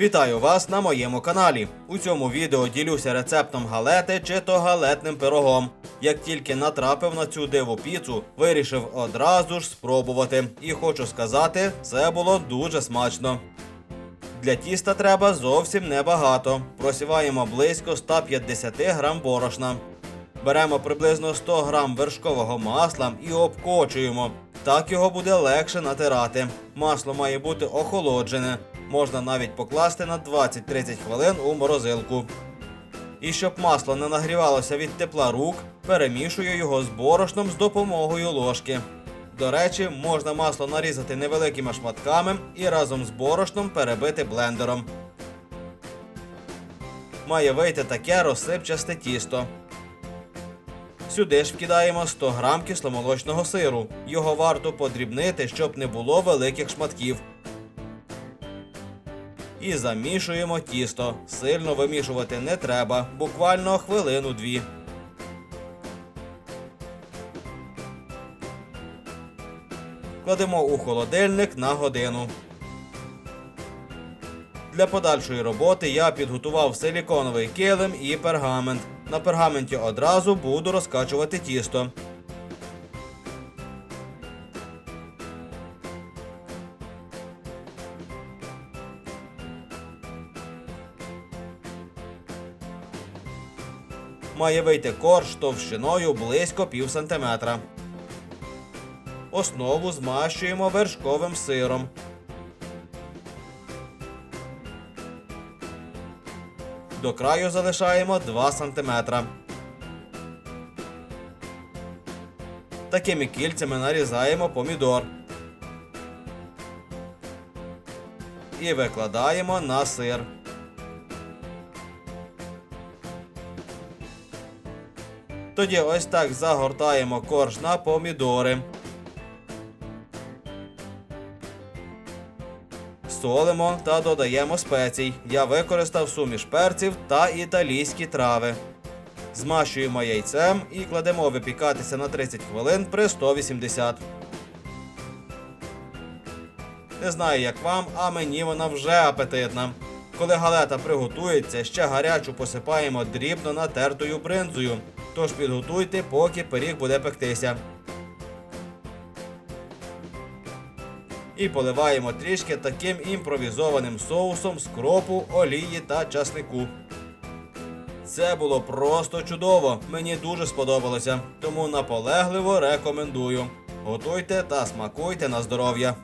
Вітаю вас на моєму каналі. У цьому відео ділюся рецептом галети чи то галетним пирогом. Як тільки натрапив на цю диву піцу, вирішив одразу ж спробувати. І хочу сказати, це було дуже смачно. Для тіста треба зовсім небагато. Просіваємо близько 150 грам борошна. Беремо приблизно 100 грам вершкового масла і обкочуємо. Так його буде легше натирати. Масло має бути охолоджене. Можна навіть покласти на 20-30 хвилин у морозилку. І щоб масло не нагрівалося від тепла рук, перемішую його з борошном з допомогою ложки. До речі, можна масло нарізати невеликими шматками і разом з борошном перебити блендером. Має вийти таке розсипчасте тісто. Сюди ж вкидаємо 100 грам кисломолочного сиру. Його варто подрібнити, щоб не було великих шматків. І замішуємо тісто. Сильно вимішувати не треба, буквально хвилину-дві. Кладемо у холодильник на годину. Для подальшої роботи я підготував силіконовий килим і пергамент. На пергаменті одразу буду розкачувати тісто. Має вийти корж товщиною близько пів сантиметра. Основу змащуємо вершковим сиром. До краю залишаємо 2 см. Такими кільцями нарізаємо помідор. І викладаємо на сир. Тоді ось так загортаємо корж на помідори. Солимо та додаємо спецій. Я використав суміш перців та італійські трави. Змащуємо яйцем і кладемо випікатися на 30 хвилин при 180. Не знаю, як вам, а мені вона вже апетитна. Коли галета приготується, ще гарячу посипаємо дрібно натертою бринзою. Тож підготуйте, поки пиріг буде пектися. І поливаємо трішки таким імпровізованим соусом з кропу, олії та часнику. Це було просто чудово. Мені дуже сподобалося, тому наполегливо рекомендую. Готуйте та смакуйте на здоров'я.